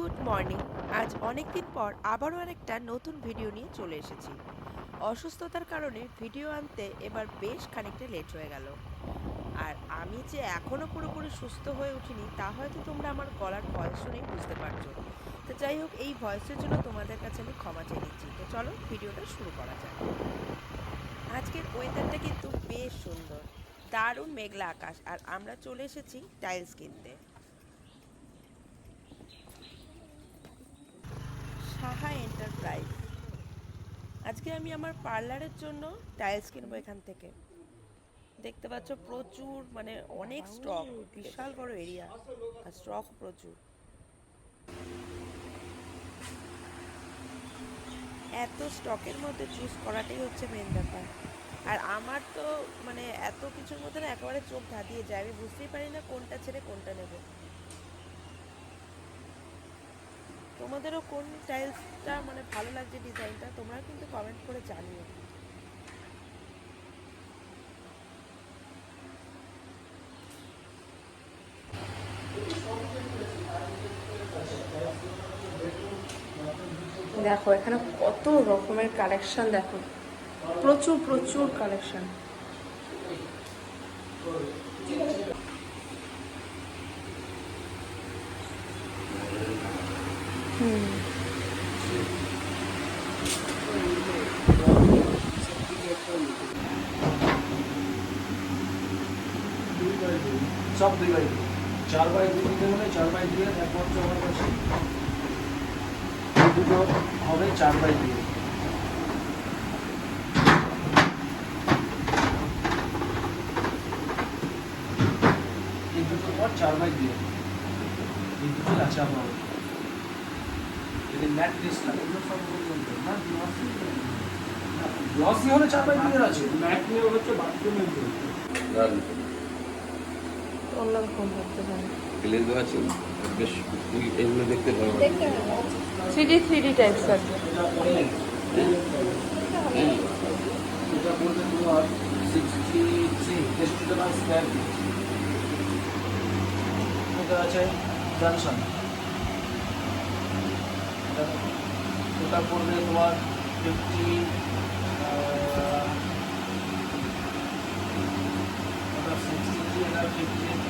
Good morning. আজ অনেক দিন পর আবারও আরেকটা নতুন ভিডিও নিয়ে চলে এসেছি। অসুস্থতার কারণে ভিডিও আনতে এবার বেশ খানিকটা লেট হয়ে গেল। আর আমি যে এখনও পুরোপুরি সুস্থ হয়ে উঠিনি, তা হয়তো তোমরা আমার গলার ভয়েস শুনেই বুঝতে পারছ। তো যাই হোক, এই ভয়েসের জন্য তোমাদের কাছে আমি ক্ষমা চেয়ে নিচ্ছি। তো চলো, ভিডিওটা শুরু করা যাক। আজকের ওয়েদারটা কিন্তু বেশ সুন্দর। দারুণ মেঘলা আকাশ। আর আমরা চলে এসেছি টাইলস কিনতে। সাহা এন্টারপ্রাইজ আজকে আমি আমার পার্লারের জন্য টাইলস কিনবো এখান থেকে। দেখতে পাচ্ছ প্রচুর মানে অনেক স্টক বিশাল বড় এরিয়া আর স্টক প্রচুর। এত স্টকের মধ্যে চুজ করাটাই হচ্ছে মেন ব্যাপার। আর আমার তো মানে এত কিছুর মধ্যে না একেবারে চোখ ধাঁধিয়ে যায়। আমি বুঝতেই পারি না কোনটা ছেড়ে কোনটা নেব। তোমাদেরও কোন টাইলসটা মানে ভালো লাগছে ডিজাইনটা তোমরা কিন্তু কমেন্ট করে জানিও। দেখো, এখানে কত রকমের কালেকশন দেখো। প্রচুর প্রচুর কালেকশন সব দুই বাই দুই চার বাই দুই দিতে হলে চার বাই দুই একমাত্র আমার কাছে। দুটো হবে চার বাই দুই। এই দুটো পর চার বাই দুই। এই দুটো আছে আমার। ম্যাট লাগে এগুলো সব বলতে না গ্লসি হলে চার বাই আছে ম্যাট নিয়ে হচ্ছে বাথরুমের জন্য। অন্যরকম করতে পারে। গ্লেজ আছে? বেশ এগুলো দেখতে ভালো three D three D types আছে এটা করলে এটা করলে তোমার সিক্সটি থ্রি স্কোয়ার ফিট এটা আছে জনসন ওটা করলে তোমার ফিফটি ওটা সিক্সটি থ্রি এটা ফিফটি এইট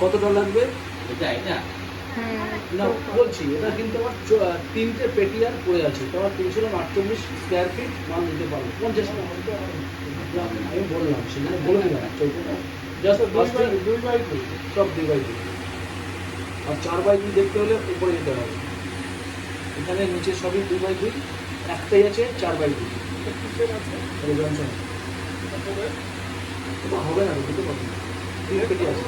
কত ডলার লাগবে? এটা এটা? না বলছি এটা কিন্তু আমার তিনটে পেটি আর পড়ে আছে। তোমার তিনশো আটচল্লিশ স্কোয়ার ফিট মাল নিতে পারব পঞ্চাশ। আমি বললাম সেখানে বলে দিলাম জাস্ট দুই বাই দুই সব দুই বাই দুই। আর চার বাই দুই দেখতে হলে উপরে যেতে হবে। এখানে নিচে সবই দুই বাই দুই একটাই আছে চার বাই দুই। জনসন হবে না দিতে পারব না। পেটি আছে।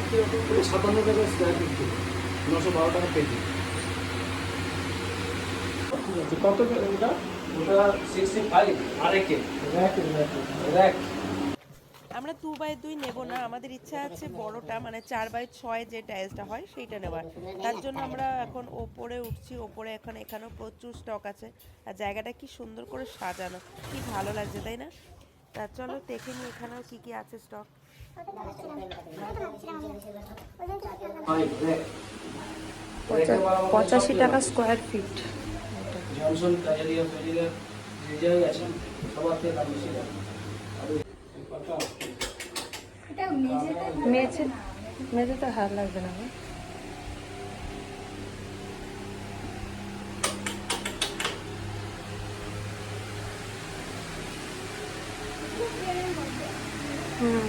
সাতান্ন টাকা স্কোয়ার ফিট নশো বারো টাকা পেটি। কত ওটা ওটা সিক্সটি ফাইভ আরেকে র্যাক র্যাক আমরা দু বাই দুই নেব না আমাদের ইচ্ছা আছে বড়টা মানে চার বাই ছয় যে টাইলসটা হয় সেইটা নেওয়ার। তার জন্য আমরা এখন ওপরে উঠছি ওপরে এখন এখানেও প্রচুর স্টক আছে। আর জায়গাটা কি সুন্দর করে সাজানো কি ভালো লাগছে তাই না? তা চলো দেখে নিই এখানেও কি কি আছে স্টক পঁচাশি টাকা স্কোয়ার ফিট জনসন কাজারিয়া যে সবার থেকে দাম বেশি দাম। মেঝে মেঝে তো হার লাগবে না গো। হুম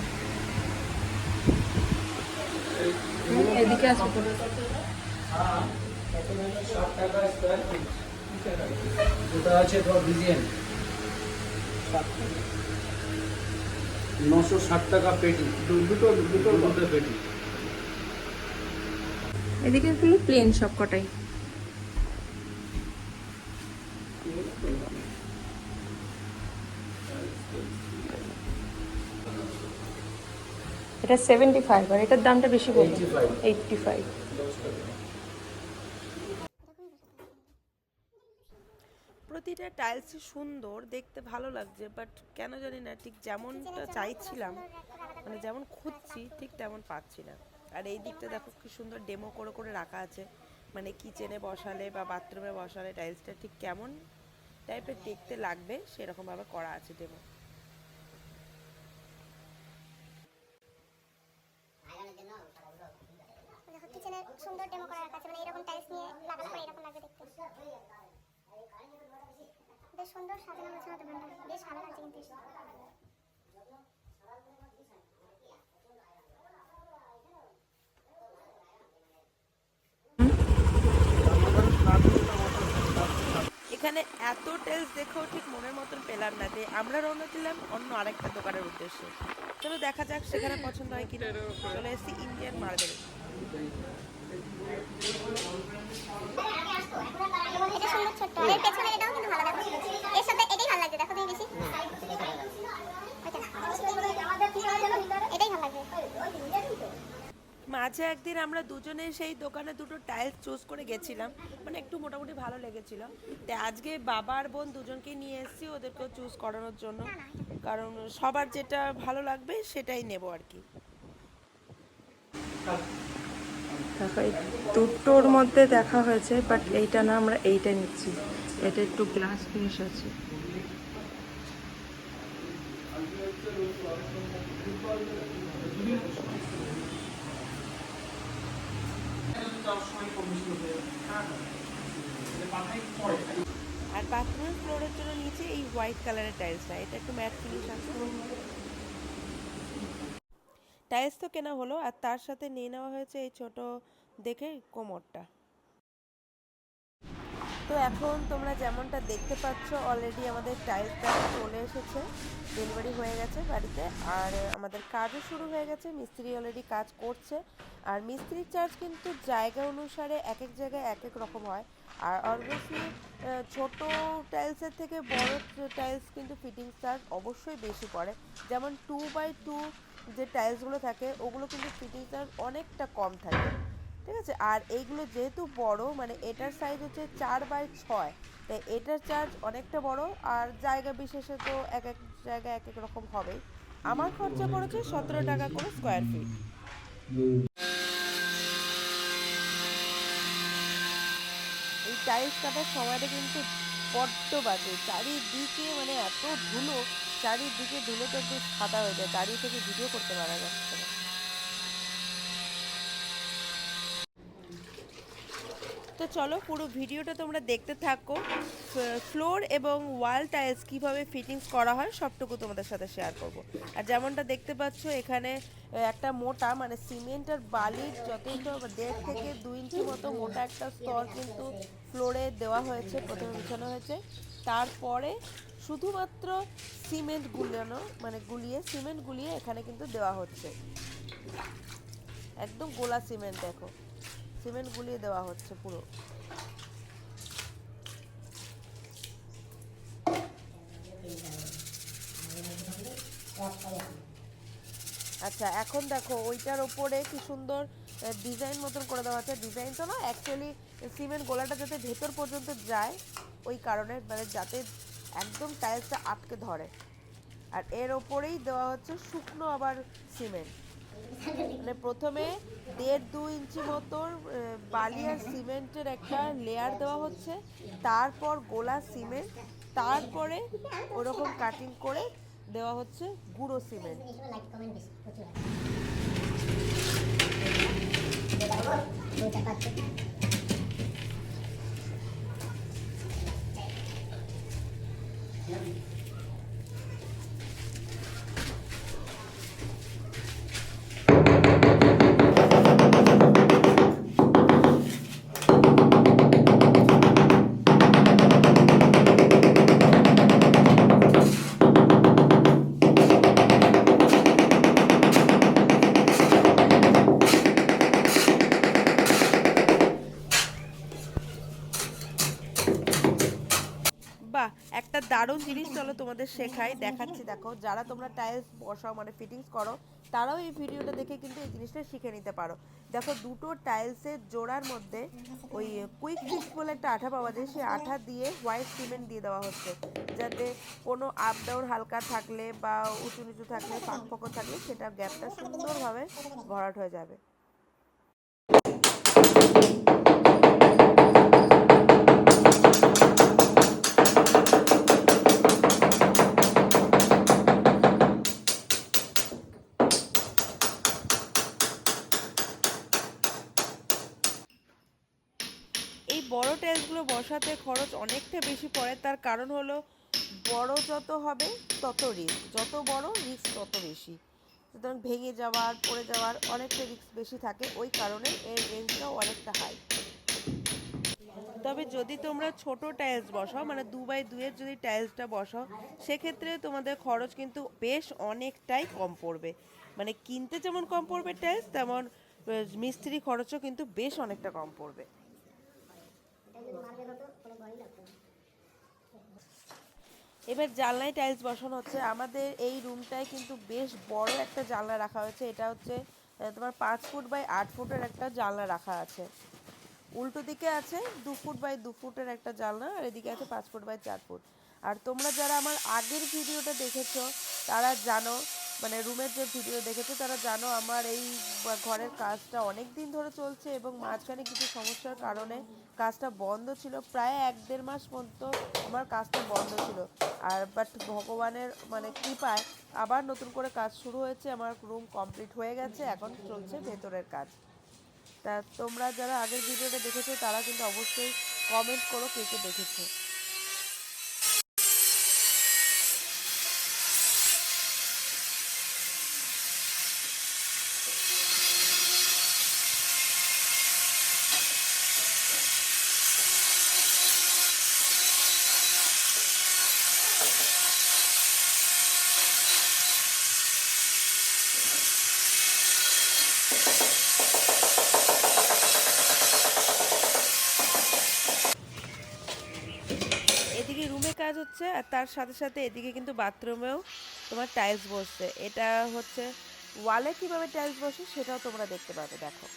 হুম, এদিকে আসবে তো। ষাট টাকা স্কোয়ার ফিট ওটা আছে তোমার ডিজাইন নশো ষাট টাকা পেটি। দুটো দুটো দুটো পেটি। এদিকে গুলো প্লেন সব কটাই এটা সেভেন্টি ফাইভ আর এটার দামটা বেশি বলছে 85 এইটটি ফাইভ প্রতিটা টাইলস সুন্দর দেখতে ভালো লাগছে বাট কেন জানি না ঠিক যেমনটা চাইছিলাম মানে যেমন খুঁজছি ঠিক তেমন পাচ্ছি না। আর এই দিকটা দেখো কি সুন্দর ডেমো করে করে রাখা আছে মানে কিচেনে বসালে বা বাথরুমে বসালে টাইলসটা ঠিক কেমন টাইপের দেখতে লাগবে সেরকমভাবে করা আছে ডেমো দেখো কিচেনের সুন্দর ডেমো করা রাখা আছে মানে এরকম টাইলস নিয়ে লাগালে পরে এরকম লাগবে দেখতে বেশ সুন্দর সাজানো গোছানো দোকানটা বেশ ভালো লাগছে কিন্তু। এখানে এত টেলস দেখেও ঠিক মনের মতন পেলাম না যে আমরা রওনা দিলাম অন্য আরেকটা দোকানের উদ্দেশ্যে। চলো দেখা যাক সেখানে পছন্দ হয় কিনা। চলে এসেছি ইন্ডিয়ান মার্বেল এটা সুন্দর ছোট্ট। এর পেছনে এটাও কিন্তু ভালো দেখো এর সাথে এটাই ভালো লাগছে দেখো তুমি বেশি। এটাই ভালো লাগছে। মাঝে একদিন আমরা দুজনে সেই দোকানে দুটো টাইলস চুজ করে গেছিলাম। মানে একটু মোটামুটি ভালো লেগেছিল। তো আজকে বাবা আর বোন দুজনকে নিয়ে এসেছি ওদেরকেও চুজ করানোর জন্য। কারণ সবার যেটা ভালো লাগবে সেটাই নেব আর কি। দুটোর মধ্যে দেখা হয়েছে বাট এইটা না আমরা এইটা নিচ্ছি। এটা একটু গ্লাস ফিনিশ আছে। আর বাথরুমের ফ্লোরের জন্য নিচে এই হোয়াইট কালারের টাইলসটা এটা একটু ম্যাট ফিনিশ আছে। টাইলস তো কেনা হলো, আর তার সাথে নিয়ে নেওয়া হয়েছে এই ছোট দেখে কোমরটা। তো এখন তোমরা যেমনটা দেখতে পাচ্ছ অলরেডি আমাদের টাইলসটা চলে এসেছে ডেলিভারি হয়ে গেছে বাড়িতে। আর আমাদের কাজও শুরু হয়ে গেছে, মিস্ত্রি অলরেডি কাজ করছে। আর মিস্ত্রির চার্জ কিন্তু জায়গা অনুসারে এক এক জায়গায় এক এক রকম হয়। আর অবভিয়াসলি ছোট টাইলসের থেকে বড় টাইলস কিন্তু ফিটিং চার্জ অবশ্যই বেশি পড়ে। যেমন টু বাই টু যে টাইলসগুলো থাকে, ওগুলো কিন্তু ফিটিং চার্জ অনেকটা কম থাকে। ঠিক আছে? আর এইগুলো যেহেতু বড় মানে এটার সাইজ হচ্ছে চার বাই ছয়। তাই এটার চার্জ অনেকটা বড়, আর জায়গা বিশেষে তো এক এক জায়গায় এক এক রকম হবে আমার খরচা পড়েছে সতেরো টাকা করে স্কোয়ার ফিট এই টাইলস কাটার সময়টা কিন্তু বড্ড বাজে। চারিদিকে মানে এত ধুলো, চারিদিকে ধুলোতে একদম সাদা হয়ে যায়। দাঁড়িয়ে থেকে ভিডিও করতে পারা যাচ্ছে না। তো চলো পুরো ভিডিওটা তোমরা দেখতে থাকো। ফ্লোর এবং ওয়াল টাইলস কীভাবে ফিটিংস করা হয় সবটুকু তোমাদের সাথে শেয়ার করব। আর যেমনটা দেখতে পাচ্ছ, এখানে একটা মোটা মানে সিমেন্ট আর বালির যথেষ্ট দেড় থেকে দুই ইঞ্চি মতো মোটা একটা স্তর কিন্তু ফ্লোরে দেওয়া হয়েছে, প্রথমে বিছানো হয়েছে। তারপরে শুধুমাত্র সিমেন্ট গুলানো মানে গুলিয়ে, সিমেন্ট গুলিয়ে এখানে কিন্তু দেওয়া হচ্ছে। একদম গোলা সিমেন্ট দেখো। সিমেন্ট গুলিয়ে দেওয়া হচ্ছে পুরো। আচ্ছা এখন দেখো ওইটার ওপরে কি সুন্দর ডিজাইন মতন করে দেওয়া আছে। ডিজাইন তো না অ্যাকচুয়ালি সিমেন্ট গোলাটা যাতে ভেতর পর্যন্ত যায়, ওই কারণে মানে যাতে একদম টাইলসটা আটকে ধরে। আর এর ওপরেই দেওয়া হচ্ছে শুকনো আবার সিমেন্ট। মানে প্রথমে দেড় দু ইঞ্চি মতো বালি আর সিমেন্টের একটা লেয়ার দেওয়া হচ্ছে। তারপর গোলা সিমেন্ট, তারপরে ওরকম কাটিং করে দেওয়া হচ্ছে গুঁড়ো সিমেন্ট। বাহ জিনিস চলো তোমাদের শেখাই, দেখাচ্ছি। দেখো, যারা তোমরা টাইলস বসাও মানে ফিটিংস করো, তারাও এই ভিডিওটা দেখে কিন্তু এই জিনিসটা শিখে নিতে পারো। দেখো, দুটো টাইলসের জোড়ার মধ্যে ওই কুইক ফিক্স বলে একটা আঠা পাওয়া যায়, সেই আঠা দিয়ে হোয়াইট সিমেন্ট দিয়ে দেওয়া হচ্ছে। যাতে কোনো আপ ডাউন হালকা থাকলে বা উঁচু নিচু থাকলে, ফাঁক থাকলে, সেটা গ্যাপটা সুন্দরভাবে ভরাট হয়ে যাবে। বড় টাইলসগুলো বসাতে খরচ অনেকটা বেশি পড়ে। তার কারণ হলো, বড় যত হবে, তত রিস্ক যত বড় রিস্ক তত বেশি। সুতরাং ভেঙে যাওয়ার, পড়ে যাওয়ার অনেকটা রিস্ক বেশি থাকে। ওই কারণে এর রেঞ্জটাও অনেকটা হাই তবে যদি তোমরা ছোট টাইলস বসাও মানে দু বাই দুয়ের যদি টাইলসটা বসাও, সেক্ষেত্রে তোমাদের খরচ কিন্তু বেশ অনেকটাই কম পড়বে। মানে কিনতে যেমন কম পড়বে টাইলস তেমন মিস্ত্রি খরচও কিন্তু বেশ অনেকটা কম পড়বে। এবার জানলায় টাইলস বসানো হচ্ছে। আমাদের এই রুমটায় কিন্তু বেশ বড় একটা জানলা রাখা হয়েছে। এটা হচ্ছে তোমার পাঁচ ফুট বাই আট ফুটের একটা জানলা রাখা আছে। উল্টো দিকে আছে দু ফুট বাই দু ফুটের একটা জানলা, আর এদিকে আছে পাঁচ ফুট বাই চার ফুট। আর তোমরা যারা আমার আগের ভিডিওটা দেখেছ, তারা জানো মানে রুমের যে ভিডিও দেখেছ, তারা জানো আমার এই ঘরের কাজটা অনেক দিন ধরে চলছে এবং মাঝখানে কিছু সমস্যার কারণে কাজটা বন্ধ ছিল। প্রায় এক দেড় মাস পর্যন্ত আমার কাজটা বন্ধ ছিল। আর বাট ভগবানের মানে কৃপায় আবার নতুন করে কাজ শুরু হয়েছে। আমার রুম কমপ্লিট হয়ে গেছে। এখন চলছে ভেতরের কাজ। তা তোমরা যারা আগের ভিডিওটা দেখেছ, তারা কিন্তু অবশ্যই কমেন্ট করো কে কে দেখেছ এদিকে রুমে কাজ হচ্ছে আর তার সাথে সাথে এদিকে কিন্তু বাথরুমেও তোমার টাইলস বসছে। এটা হচ্ছে ওয়ালে কীভাবে টাইলস বসে সেটাও তোমরা দেখতে পাবে, দেখো।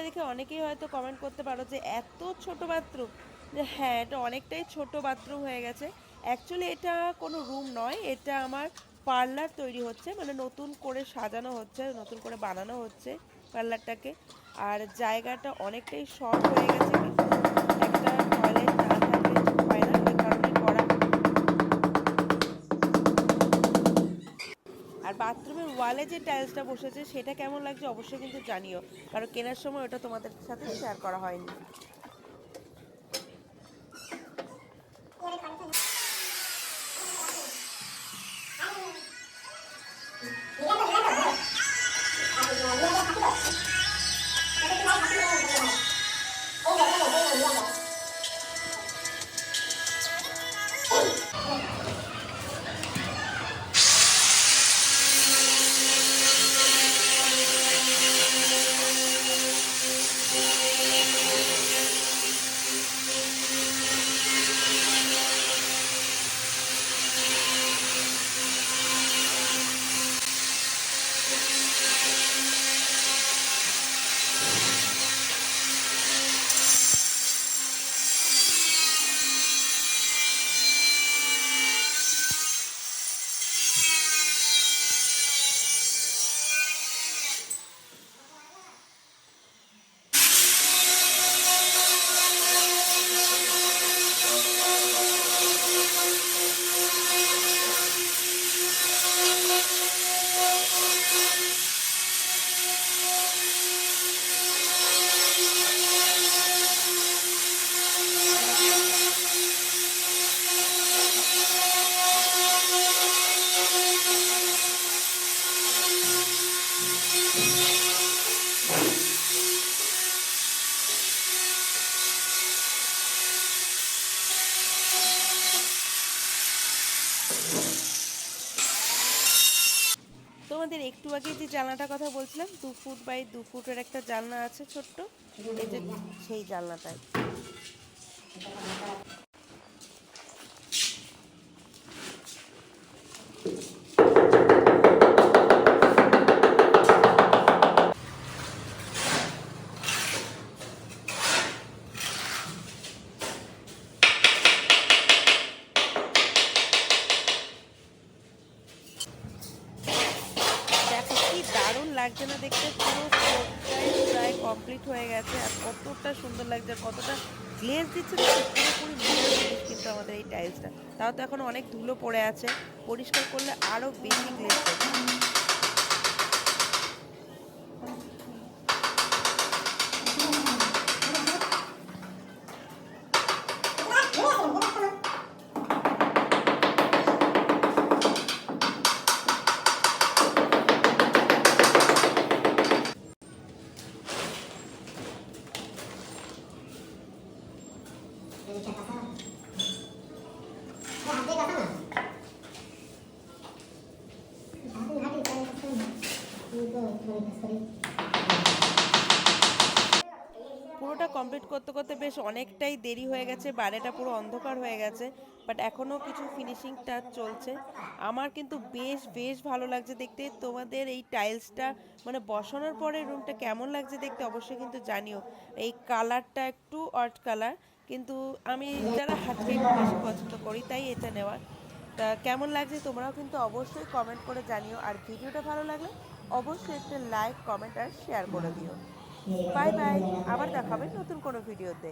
ভিডিওটা দেখে অনেকেই হয়তো কমেন্ট করতে পারো যে এত ছোট বাথরুম যে হ্যাঁ এটা অনেকটাই ছোট বাথরুম হয়ে গেছে। অ্যাকচুয়ালি এটা কোনো রুম নয়, এটা আমার পার্লার তৈরি হচ্ছে মানে নতুন করে সাজানো হচ্ছে, নতুন করে বানানো হচ্ছে পার্লারটাকে আর জায়গাটা অনেকটাই শর্ট হয়ে গেছে। ওয়ালে যে টাইলসটা বসেছে, সেটা কেমন লাগছে অবশ্যই কিন্তু জানিও। কারণ কেনার সময় ওটা তোমাদের সাথে শেয়ার করা হয়নি। একটু আগে যে জানলাটার কথা বলছিলাম, দু ফুট বাই দু ফুটের একটা জানলা আছে ছোট্ট। সেই জানলাটায় দেখো কি দারুণ লাগছে না দেখতে পুরো floorটাই প্রায় কমপ্লিট হয়ে গেছে আর কতটা সুন্দর লাগছে আর কতটা গ্লেজ দিচ্ছে না পুরোপুরি নতুন জিনিস কিন্তু আমাদের এই টাইলসটা তাও তো এখন অনেক ধুলো পড়ে আছে। পরিষ্কার করলে আরও বেশি গ্লেজ পুরোটা কমপ্লিট করতে করতে বেশ অনেকটাই দেরি হয়ে গেছে, বাইরেটা পুরো অন্ধকার হয়ে গেছে বাট এখনও কিছু ফিনিশিং টাচ চলছে। আমার কিন্তু বেশ বেশ ভালো লাগছে দেখতে। তোমাদের এই টাইলসটা মানে বসানোর পরে রুমটা কেমন লাগছে দেখতে অবশ্যই কিন্তু জানিও। এই কালারটা একটু অট কালার কিন্তু আমি যারা হাতকে বেশি পছন্দ করি, তাই এটা নেওয়া। তা কেমন লাগছে তোমরাও কিন্তু অবশ্যই কমেন্ট করে জানিও। আর ভিডিওটা ভালো লাগলে অবশ্যই একটা লাইক কমেন্ট আর শেয়ার করে দিও। বাই বাই আবার দেখাবে নতুন কোনো ভিডিওতে।